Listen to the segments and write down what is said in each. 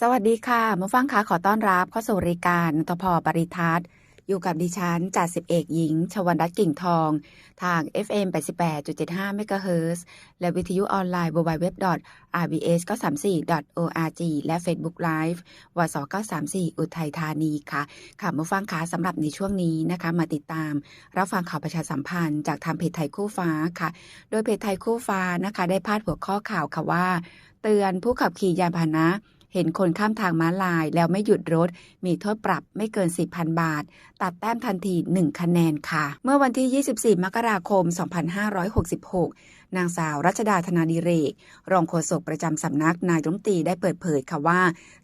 สวัสดีค่ะมาฟังค่ะขอต้อนรับเข้าสู่รายการนทพปริทัศน์ อยู่กับดิฉันจ่าสิบเอกหญิง ชวันรัตน์กิ่งทอง ทาง FM 88.75เมกะเฮิร์และวิทยุออนไลน์ www.rbs934.org และ Facebook Live วส934 อุทัยธานีค่ะ ค่ะมาฟังค่ะสำหรับในช่วงนี้นะคะ มาติดตาม รับฟังข่าวประชาสัมพันธ์จากทางเพจไทยคู่ฟ้าค่ะ โดยเพจไทยคู่ฟ้านะคะ ได้พาดหัวข้อข่าวค่ะว่า เตือนผู้ขับขี่ยานพาหนะ เห็นคนข้ามทางม้าลายแล้วไม่หยุดรถ มีโทษปรับไม่เกิน 4,000 บาท ตัดแต้มทันที 1 คะแนนค่ะ เมื่อวันที่ 24 มกราคม 2566นางสาวรัชดาธนาดิเรก รองโฆษกประจำสำนักนายรัฐมนตรีได้เปิดเผยค่ะว่า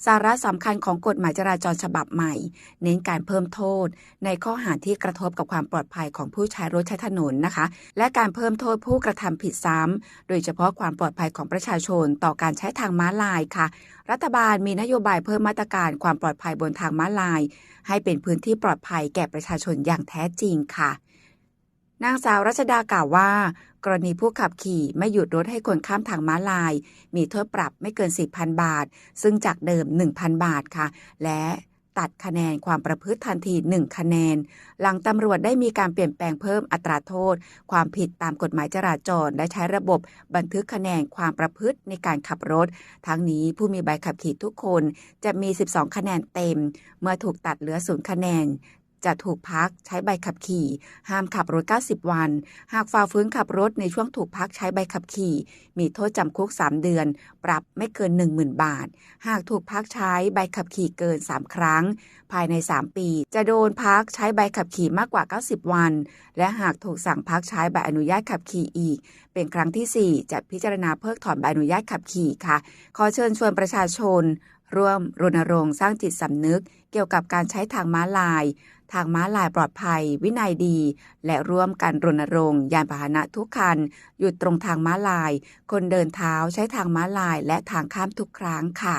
สาระสำคัญของกฎหมายจราจรฉบับใหม่ เน้นการเพิ่มโทษ ในข้อหาที่กระทบกับความปลอดภัยของผู้ใช้รถใช้ถนนนะคะ และการเพิ่มโทษผู้กระทำผิดซ้ำโดยเฉพาะความปลอดภัยของประชาชนต่อการใช้ทางม้าลายค่ะ รัฐบาลมีนโยบายเพิ่มมาตรการความปลอดภัยบนทางม้าลาย ให้เป็นพื้นที่ปลอดภัยแก่ประชาชนอย่างแท้จริงค่ะ นางสาวรัชดากล่าวว่า กรณีผู้ขับขี่ไม่หยุดรถให้คนข้ามทางม้าลาย มีโทษปรับไม่เกิน 4,000 บาท ซึ่งจากเดิม 1,000 บาทค่ะ และตัดคะแนนความประพฤติทันที 1 คะแนน หลังตำรวจได้มีการเปลี่ยนแปลงเพิ่มอัตราโทษ ความผิดตามกฎหมายจราจร และใช้ระบบบันทึกคะแนนความประพฤติในการขับรถ ทั้งนี้ผู้มีใบขับขี่ทุกคนจะมี 12 คะแนนเต็ม เมื่อถูกตัดเหลือศูนย์คะแนน จะถูกพักใช้ใบขับขี่ ห้ามขับรถ 90 วัน หากฝ่าฝืนขับรถในช่วงถูกพักใช้ใบขับขี่ มีโทษจำคุก 3 เดือน ปรับไม่เกิน 10,000 บาท หากถูกพักใช้ใบขับขี่เกิน 3 ครั้ง ภายใน 3 ปี จะโดนพักใช้ใบขับขี่มากกว่า 90 วัน และหากถูกสั่งพักใช้ใบอนุญาตขับขี่อีก เป็นครั้งที่ 4 จะพิจารณาเพิกถอนใบอนุญาตขับขี่ค่ะ ขอเชิญชวนประชาชน ร่วมรณรงค์สร้างจิตสำนึก เกี่ยวกับการใช้ทางม้าลาย ทางม้าลายปลอดภัย วินัยดี และร่วมกันรณรงค์ยานพาหนะทุกคัน หยุดตรงทางม้าลาย คนเดินเท้าใช้ทางม้าลายและทางข้ามทุกครั้งค่ะ